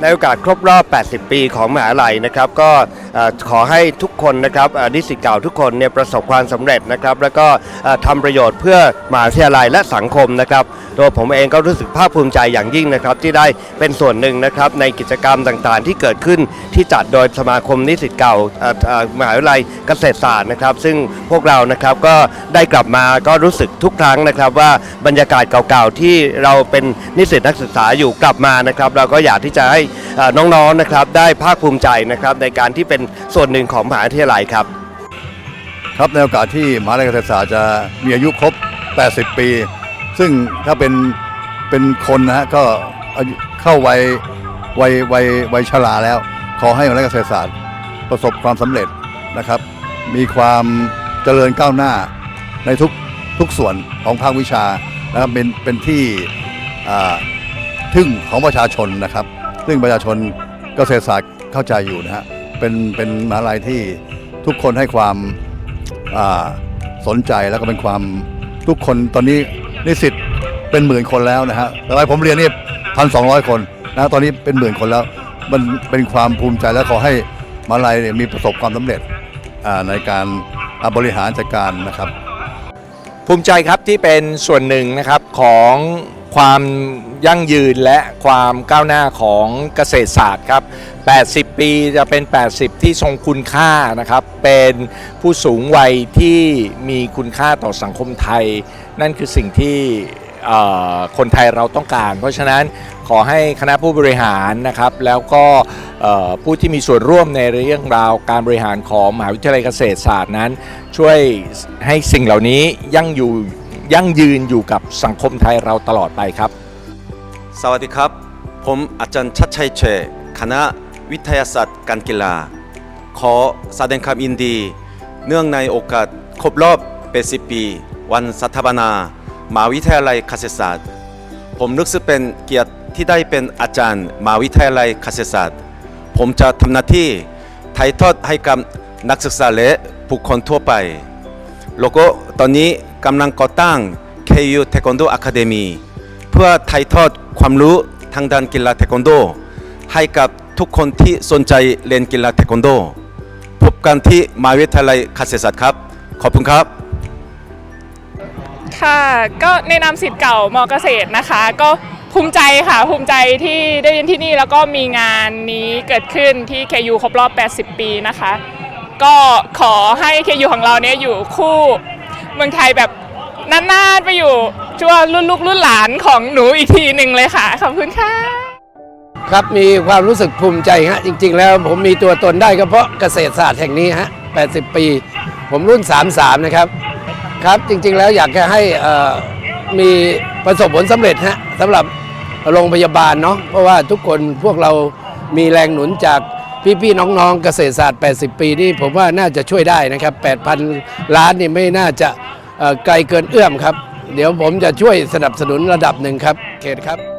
ในโอกาสครบรอบ 80 ปีของมหาลัยนะครับ ก็ขอให้ทุกคนนะครับนิสิตเก่าทุกคนเนี่ยประสบความสำเร็จนะครับ แล้วก็เอ่อทำประโยชน์เพื่อมหาวิทยาลัยและสังคมนะครับ ตัวผมเองก็รู้สึกภาคภูมิใจอย่างยิ่งนะครับที่ได้เป็นส่วนหนึ่งนะครับในกิจกรรมต่างๆ ที่เกิดขึ้นที่จัดโดยสมาคมนิสิตเก่ามหาวิทยาลัยเกษตรศาสตร์นะครับ ซึ่งพวกเรานะครับก็ได้กลับมาก็รู้สึกทุกครั้งนะครับว่าบรรยากาศเก่าๆ ที่เราเป็นนิสิตนักศึกษาอยู่กลับมานะครับ เราก็อยากที่จะให้น้องๆนะครับได้ภาคภูมิใจนะครับในการที่เป็นส่วนหนึ่งของมหาวิทยาลัยครับครับในโอกาสที่มหาลัยเกษตรศาสตร์จะมีอายุครบ 80 ปี ซึ่งถ้าเป็นเป็นคนนะฮะก็เข้าวัยวัยวัยวัยชราแล้ว ขอให้มหาลัยเกษตรศาสตร์ประสบความสำเร็จนะครับ มีความเจริญก้าวหน้าในทุกทุกส่วนของภาควิชานะครับเป็นเป็นที่อ่าทึ่งของประชาชนนะครับ ซึ่งประชาชนเกษตรศาสตร์เข้าใจอยู่นะฮะเป็นเป็นมหาลัยที่ทุกคนให้ความอ่าสนใจแล้วก็เป็นความทุกคนตอนนี้ นิสิตเป็นหมื่นคนแล้วนะฮะแต่ว่าผมเรียนนี่พันสองร้อยคนนะตอนนี้เป็นหมื่นคนแล้ว มันเป็นความภูมิใจและขอให้มาลัยเนี่ยมีประสบความสำเร็จในการบริหารจัดการนะครับ ภูมิใจครับที่เป็นส่วนหนึ่งนะครับของความ ยั่งยืนและความก้าวหน้าของเกษตรศาสตร์ครับ 80 ปีจะเป็น 80 ที่ทรงคุณค่านะครับ เป็นผู้สูงวัยที่มีคุณค่าต่อสังคมไทย นั่นคือสิ่งที่คนไทยเราต้องการ เพราะฉะนั้นขอให้คณะผู้บริหารนะครับ แล้วก็ผู้ที่มีส่วนร่วมในเรื่องราวการบริหารของมหาวิทยาลัยเกษตรศาสตร์นั้น ช่วยให้สิ่งเหล่านี้ยั่งอยู่ยั่งยืนอยู่กับสังคมไทยเราตลอดไปครับ สวัสดีครับ ผมอาจารย์ชัดชัยเชยคณะวิทยาศาสตร์การกีฬา ขอแสดงความยินดี เนื่องในโอกาสครบรอบ 80 ปี วันสถาปนามหาวิทยาลัยเกษตรศาสตร์ ผมรู้สึกเป็นเกียรติที่ได้เป็นอาจารย์มหาวิทยาลัยเกษตรศาสตร์ ผมจะทำหน้าที่ถ่ายทอดให้กับนักศึกษาและผู้คนทั่วไป แล้วก็ตอนนี้กำลังก่อตั้ง KU Taekwondo Academy เพื่อถ่ายทอด ความรู้ทางด้านกีฬาเทควันโด ให้กับทุกคนที่สนใจเรียนกีฬาเทควันโด พบกันที่มหาวิทยาลัยเกษตรศาสตร์ครับ ขอบคุณครับ ค่ะก็ในนามสิทธิ์เก่ามอเกษตรนะคะ ก็ภูมิใจค่ะภูมิใจที่ได้เรียนที่นี่แล้วก็มีงานนี้เกิดขึ้นที่ KU ครบรอบ 80 ปีนะคะ ก็ขอให้ KU ของเราเนี่ยอยู่คู่เมืองไทยแบบนานๆไปอยู่ ชั่วรุ่นลูกรุ่นหลานของหนูอีกทีหนึ่งเลยค่ะขอบคุณค่ะ ครับมีความรู้สึกภูมิใจฮะจริง ๆ แล้วผมมีตัวตนได้ก็เพราะเกษตรศาสตร์แห่งนี้ฮะ80 ปี ผมรุ่น 33 นะครับครับจริง ๆ แล้วอยากจะให้มีประสบผลสำเร็จฮะสำหรับโรงพยาบาลเนาะเพราะว่าทุกคนพวกเรามีแรงหนุนจากพี่ๆน้องๆเกษตรศาสตร์ 80 ปีนี่ผมว่าน่าจะช่วยได้นะครับ 8,000 ล้านนี่ไม่น่าจะไกลเกินเอื้อมครับ เดี๋ยวผมจะช่วยสนับสนุนระดับหนึ่งครับ เขตครับ